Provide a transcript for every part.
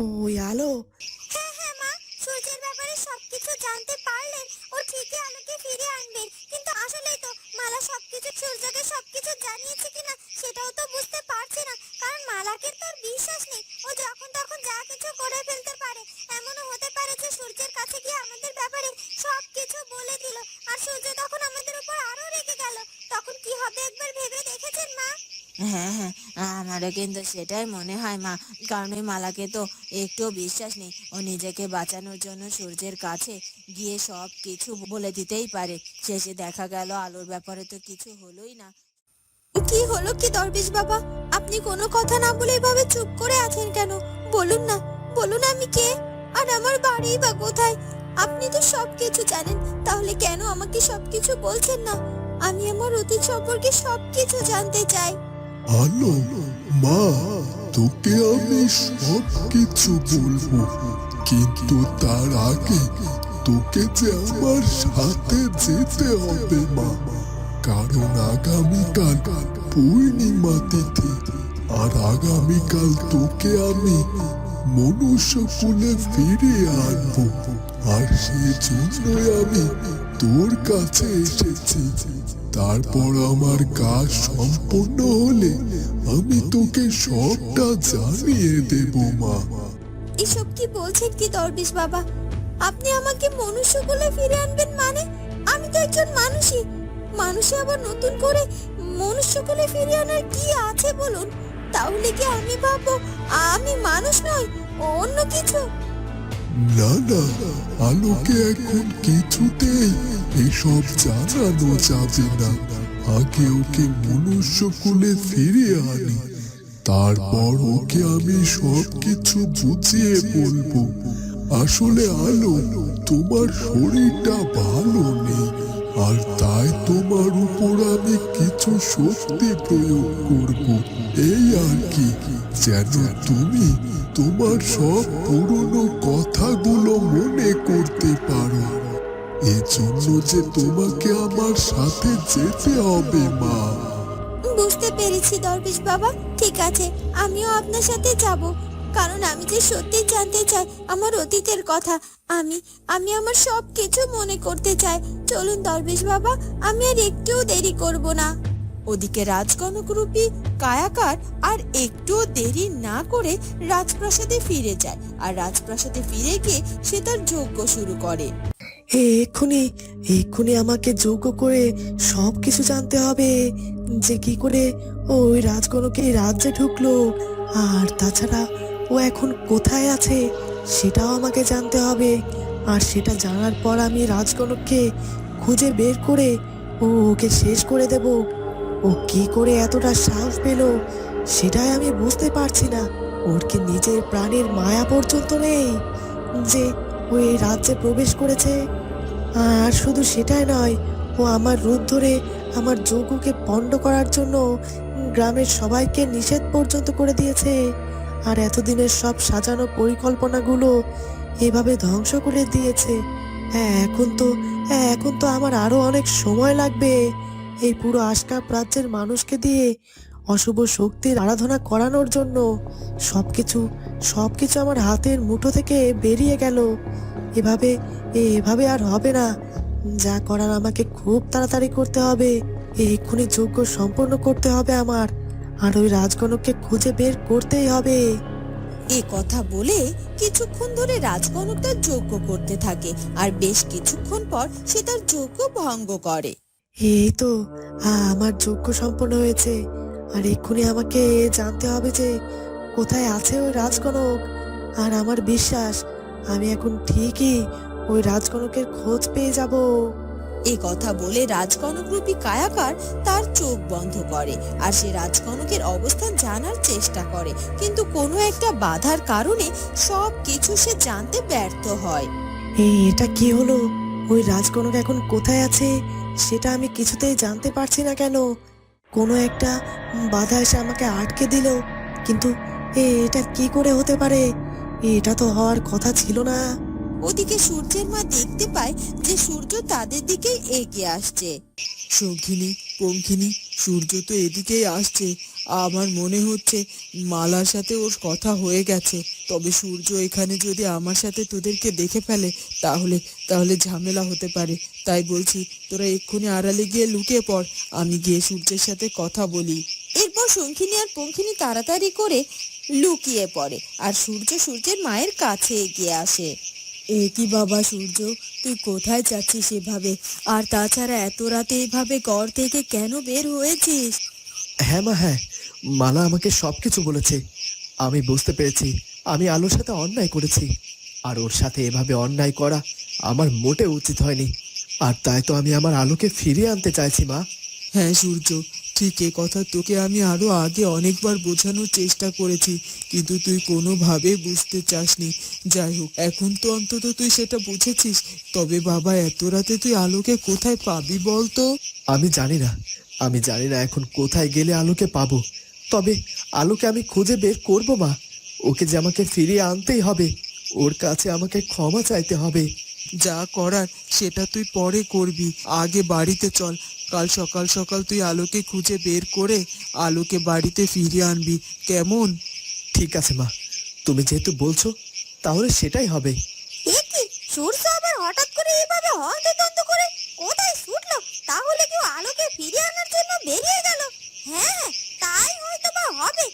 ওই আলো। হ্যাঁ হ্যাঁ মা সূর্যের ব্যাপারে সবকিছু জানতে পারলেন। ও ঠিকই আলোকে ফিরে আনবেন। কিন্তু আসলেই তো মালা সবকিছু সূর্যকে সবকিছু জানিয়েছে কিনা সেটাও তো বুঝতে পারছি না। কারণ মালাকে তো বিশ্বাস নেই। ও যখন তখন যা কিছু করে ফেলতে পারে। এমনও হতে পারে যে সূর্যের কাছে গিয়ে আমাদের ব্যাপারে সবকিছু বলে দিল। আর সূর্য তখন আমাদের উপর আরও রেগে গেল। তখন কি হবে একবার ভেবে দেখেছেন মা? হ্যাঁ হ্যাঁ আমারও কিন্তু সেটাই মনে হয় মা। কারণ ওই মালাকে তো একটু বিশ্বাস নেই। ও নিজেকে বাঁচানোর জন্য সূর্যের কাছে গিয়ে সব কিছু বলে দিতেই পারে। শেষে দেখা গেল আলোর ব্যাপারে তো কিছু হলোই না। কি হলো কি দরবেশ বাবা? আপনি কোনো কথা না বলে এভাবে চুপ করে আছেন কেন? বলুন না, বলুন আমি কে? আর আমার বাড়ি বা কোথায়? আপনি তো সবকিছু জানেন, তাহলে কেন আমাকে সবকিছু বলছেন না? আমি আমার অতীত সম্পর্কে সবকিছু জানতে চাই। আলো, মা, তোকে আমি সব কিছু বলব। কিন্তু তার আগে তোকে যে আমার সাথে যেতে হবে, মা। কারণ আগামীকাল পূর্ণিমা তিথি, আর আগামীকাল তোকে আমি মনুষ্য কুলে ফিরে আনব। আর সেজন্যই আমি তোর কাছে এসেছি। তারপর আমার কাজ সম্পূর্ণ হলে আমি তোকে সবটা জানিয়ে দেব, মা। এসব কি বলছেন কি দরবেশ বাবা? আপনি আমাকে মনুষ্য কুলে ফিরে আনবেন মানে? আমি তো একজন মানুষই। মানুষে আবার নতুন করে মনুষ্য কুলে ফিরে আনার কি আছে বলুন? তাহলে কি আমি ভাববো? আমি মানুষ নই, অন্য কিছু? না না, আলোকে এখন কিছুতেই এসব জানানো যাবে না। আগে ওকে মনুষ্য কুলে ফিরিয়ে আনি, তারপর ওকে আমি সব কিছু বুঝিয়ে বলব। আসলে আলো, তোমার শরীরটা ভালো নেই। আর তাই তোমার উপর আমি কিছু শক্তি প্রয়োগ করব। এই আর কি, যেন তুমি তোমার সব পুরনো কথাগুলো মনে করতে পারো। এজন্য যে তোমাকে আমার সাথে যেতে হবে, মা। বুঝতে পেরেছি দরবেশ বাবা। ঠিক আছে, আমিও আপনার সাথে যাব। কারণ আমি যে সত্যি জানতে চাই আমার অতীতের কথা আমি আমি আমার সব কিছু মনে করতে চাই। চলুন দরবেশ বাবা আমি আর একটুও দেরি করব না। ওদিকে রাজকনকরূপী কায়াকার আর একটুও দেরি না করে রাজপ্রাসাদে ফিরে যায় আর রাজপ্রাসাদে ফিরে গিয়ে সে তার যজ্ঞ শুরু করে। এক্ষুনি এক্ষুনি আমাকে যোগ্য করে সব কিছু জানতে হবে। যে কি করে ওই রাজগণকে রাজ্যে ঢুকলো আর তাছাড়া ও এখন কোথায় আছে, সেটাও আমাকে জানতে হবে। আর সেটা জানার পর আমি রাজগণককে খুঁজে বের করে ও ওকে শেষ করে দেব। ও কি করে এতটা সাহস পেল, সেটাই আমি বুঝতে পারছি না। ওর কি নিজের প্রাণের মায়া পর্যন্ত নেই যে ও এই রাজ্যে প্রবেশ করেছে? আর শুধু সেটাই নয়, ও আমার রূপ ধরে আমার যজ্ঞকে পণ্ড করার জন্য গ্রামের সবাইকে নিষেধ পর্যন্ত করে দিয়েছে। আর এতদিনের সব সাজানো পরিকল্পনাগুলো এভাবে ধ্বংস করে দিয়েছে। হ্যাঁ এখন তো হ্যাঁ এখন তো আমার আরও অনেক সময় লাগবে। এই পুরো আশকাপ প্রাচ্যের মানুষকে দিয়ে অশুভ শক্তির আরাধনা করানোর জন্য। সব কিছু সব কিছু আমার হাতের মুঠো থেকে বেরিয়ে গেল। এভাবে এভাবে আর হবে না। যা করার আমাকে খুব তাড়াতাড়ি করতে হবে। এক্ষুনি যোগ্য সম্পন্ন করতে হবে আমার। আর ওই রাজগণককে খুঁজে বের করতেই হবে। এ কথা বলে কিছুক্ষণ ধরে রাজকনক তার যজ্ঞ করতে থাকে আর বেশ কিছুক্ষণ পর সে তার যজ্ঞ ভঙ্গ করে। এই তো আ- আমার যজ্ঞ সম্পন্ন হয়েছে। আর এক্ষুনি আমাকে জানতে হবে যে কোথায় আছে ওই রাজকনক? আর আমার বিশ্বাস আমি এখন ঠিকই ওই রাজকনকের খোঁজ পেয়ে যাব। এ কথা বলে রাজকনকরূপী কায়াকার তার চোখ বন্ধ করে আর সে রাজকনকের অবস্থান জানার চেষ্টা করে। কিন্তু কোনো একটা বাধার কারণে সব কিছু সে জানতে ব্যর্থ হয়। এই, এটা কি হলো? ওই রাজকনক এখন কোথায় আছে? সেটা আমি কিছুতেই জানতে পারছি না কেন। কোনো একটা বাধা এসে আমাকে আটকে দিল। কিন্তু এ, এটা কি করে হতে পারে? এটা তো হওয়ার কথা ছিল না। ওদিকে সূর্যের মা দেখতে পায় যে সূর্য তাদের দিকেই এগিয়ে আসছে। শঙ্খিনী পঙ্খিনী সূর্য তো এদিকেই আসছে। আমার মনে হচ্ছে মালার সাথে ওর কথা হয়ে গেছে। তবে সূর্য এখানে যদি আমার সাথে তোদেরকে দেখে ফেলে তাহলে তাহলে ঝামেলা হতে পারে। তাই বলছি তোরা এক্ষুনি আড়ালে গিয়ে লুকিয়ে পড়। আমি গিয়ে সূর্যের সাথে কথা বলি। এরপর শঙ্খিনী আর পঙ্খিনী তাড়াতাড়ি করে লুকিয়ে পড়ে। আর সূর্য সূর্যের মায়ের কাছে এগিয়ে আসে। এ কি বাবা সূর্য? তুই কোথায় যাচ্ছিস এভাবে? আর তাছাড়া এত রাতে এভাবে ঘর থেকে কেন বের হয়েছিস? হ্যাঁ মা হ্যাঁ। মালা আমাকে সব কিছু বলেছে। আমি বুঝতে পেরেছি। আমি আলোর সাথে অন্যায় করেছি। আর ওর সাথে এভাবে অন্যায় করা আমার মোটে উচিত হয়নি। আর তাই তো আমি আমার আলোকে ফিরিয়ে আনতে চাইছি মা। হ্যাঁ সূর্য ঠিক এ কথা তোকে আমি আরও আগে অনেকবার বোঝানোর চেষ্টা করেছি কিন্তু তুই কোনোভাবে বুঝতে চাসনি। যাই হোক এখন তো অন্তত তুই সেটা বুঝেছিস। তবে বাবা এত রাতে তুই আলোকে কোথায় পাবি বলতো? আমি জানি না। আমি জানি না এখন কোথায় গেলে আলোকে পাবো। তবে আলোকে আমি খুঁজে বের করব মা। ওকে যে আমাকে ফিরিয়ে আনতেই হবে ওর কাছে আমাকে ক্ষমা চাইতে হবে। যা করার সেটা তুই পরে করবি। আগে বাড়িতে চল। কাল সকাল সকাল তুই আলোকে খুঁজে বের করে আলোকে বাড়িতে ফিরিয়ে আনবি। কেমন? ঠিক আছে মা। তুমি যেহেতু বলছো তাহলে সেটাই হবে। সূর্য আবার হঠাৎ করে এইভাবে হন্তদন্ত করে কোথায় ছুটলো তাহলে কেউ আলোকে ফিরিয়ে আনার জন্য বেরিয়ে গেল হ্যাঁ তাই হয়তো বা হবে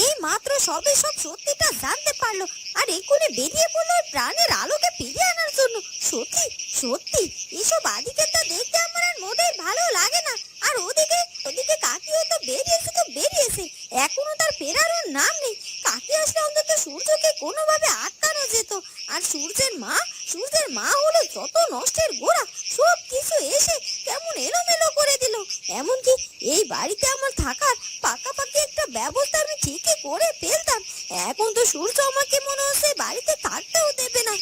এই মাত্র সবে সব সত্যিটা জানতে পারল আর এক্ষুনি বেরিয়ে পড়ল ওর প্রাণের আলোকে ফিরিয়ে আনার জন্য সত্যি সত্যি এসব আদিকে তো দেখতে আমার আর মোটেই ভালো লাগে না আর ওদিকে ওদিকে কাকিও তো বেরিয়েছে তো বেরিয়েছে এখনও তার ফেরারও নাম নেই কাকি আসলে অন্তত সূর্যকে কোনোভাবে আটকানো যেত আর সূর্যের মা সূর্যের মা হলো যত নষ্টের গোড়া সব কিছু এসে কেমন এলোমেলো করে দিল এমনকি এই বাড়িতে আমার থাকার পাকাপাকি একটা ব্যবস্থা আমি ঠিকই করে ফেলতাম। এখন তো সূর্য আমাকে মনে হচ্ছে বাড়িতে থাকতেও দেবে না।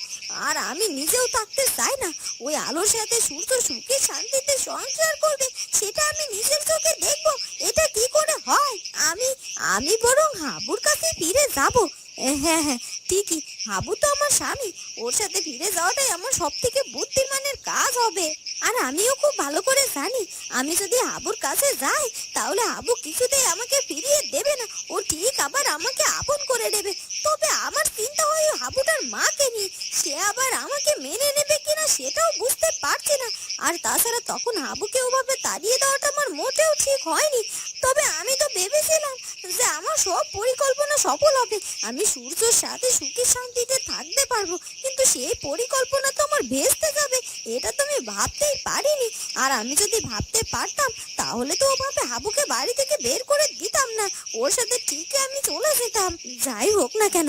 আর আমি নিজেও থাকতে চাই না। ওই আলোর সাথে সূর্য সুখে শান্তিতে সংসার করবে, সেটা আমি নিজের চোখে দেখব। এটা কি করে হয়? আমি আমি বরং হাবুর কাছে ফিরে যাব। হ্যাঁ হ্যাঁ ঠিকই। হাবু তো আমার স্বামী। ওর সাথে ফিরে যাওয়াটাই আমার সব থেকে বুদ্ধিমানের কাজ হবে। আর আমিও খুব ভালো করে জানি, আমি যদি আবুর কাছে যাই, তাহলে আবু কিছুতেই আমাকে ফিরিয়ে দেবে না। ও ঠিক আবার আমাকে আপন করে দেবে তবে আমার চিন্তা হয় আবুটার মাকে নিয়ে, সে আবার আমাকে মেনে নেবে কিনা সেটাও বুঝতে পারছি না। আর তাছাড়া তখন আবুকে ওভাবে তাড়িয়ে দেওয়াটা আমার মোটেও ঠিক হয়নি। তবে আমি তো ভেবেছিলাম যে আমার সব পরিকল্পনা সফল হবে। আমি সূর্যর সাথে সুখী শান্তিতে থাকতে পারব, কিন্তু সেই পরিকল্পনা তো আমার ভেস্তে যাবে, এটা তো আমি ভাবতেই পারিনি। আর আমি যদি ভাবতে পারতাম, তাহলে তো ওভাবে হাবুকে বাড়ি থেকে বের করে দিতাম না, ওর সাথে ঠিকই আমি চলে যেতাম। যাই হোক না কেন,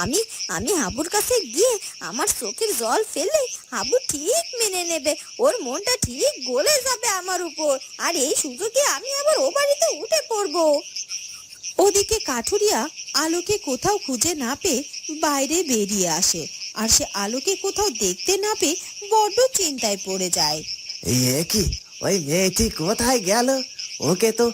আমি আমি হাবুর কাছে গিয়ে আমার চোখের জল ফেললে হাবু ঠিক মেনে নেবে। ওর মনটা ঠিক গলে যাবে আমার উপর। আর এই সুযোগে আমি আবার ও বাড়িতে উঠে পড়ব। ওদিকে কাঠুরিয়া আলোকে কোথাও খুঁজে না পেয়ে বাইরে বেরিয়ে আসে। আর সে আলোকে কোথাও দেখতে না পেয়ে বড্ড চিন্তায় পড়ে যায়। এ কি? ওই মেয়েটি কোথায় গেল? ওকে তো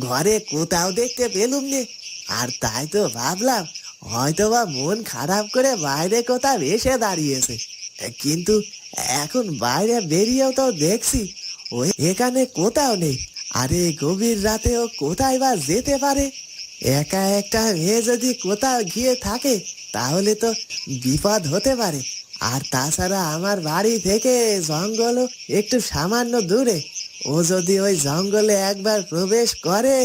ঘরে কোথাও দেখতে পেলুম নে। আর তাই তো ভাবলাম হয়তো বা মন খারাপ করে বাইরে কোথাও এসে দাঁড়িয়েছে। কিন্তু এখন বাইরে বেরিয়েও তো দেখছি ওই এখানে কোথাও নেই। আরে গভীর রাতে ও কোথায় বা যেতে পারে? একা একটা মেয়ে যদি কোথাও গিয়ে থাকে, তাহলে তো বিপদ হতে পারে। আর তাছাড়া আমার বাড়ি থেকে জঙ্গল একটু সামান্য দূরে। ও যদি ওই জঙ্গলে একবার প্রবেশ করে,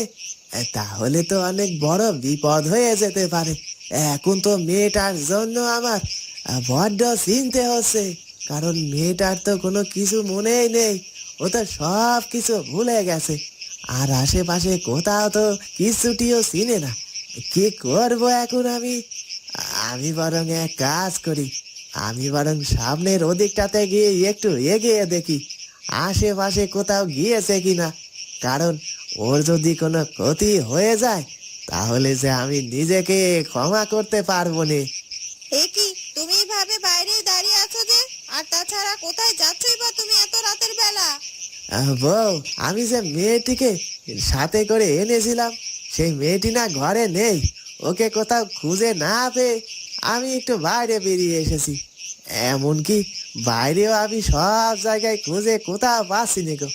তাহলে তো অনেক বড় বিপদ হয়ে যেতে পারে। এখন তো মেয়েটার জন্য আমার বড্ড চিনতে হচ্ছে, কারণ মেয়েটার তো কোনো কিছু মনেই নেই। ও তো সব কিছু ভুলে গেছে। আর আশেপাশে কোথাও তো কিছুটিও চিনে না। কি করব এখন আমি? আমি বরং এক কাজ করি। আমি বরং সামনের ওদিকটাতে গিয়ে একটু এগিয়ে দেখি। আশেপাশে কোথাও গিয়েছে কিনা? কারণ ওর যদি কোনো ক্ষতি হয়ে যায় তাহলে যে আমি নিজেকে ক্ষমা করতে পারব না। এ কি তুমি এভাবে বাইরে দাঁড়িয়ে আছো যে? আর তাছাড়া কোথায় যাচ্ছই বা তুমি এত রাতের বেলা? বউ আমি যে মেয়েটিকে সাথে করে এনেছিলাম সেই মেয়েটি না ঘরে নেই। ওকে কোথাও খুঁজে না পেয়ে আমি একটু বাইরে বেরিয়ে এসেছি। এমনকি বাইরেও আমি সব জায়গায় খুঁজে কোথাও পাচ্ছি গো।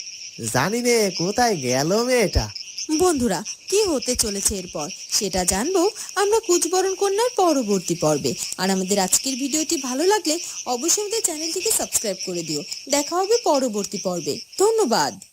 জানি নে কোথায় গেল মেয়েটা। বন্ধুরা, কি হতে চলেছে এরপর? সেটা জানব আমরা কুচবরণ কন্যার পরবর্তী পর্বে। আর আমাদের আজকের ভিডিওটি ভালো লাগলে অবশ্যই আমাদের চ্যানেলটিকে সাবস্ক্রাইব করে দিও। দেখা হবে পরবর্তী পর্বে। ধন্যবাদ।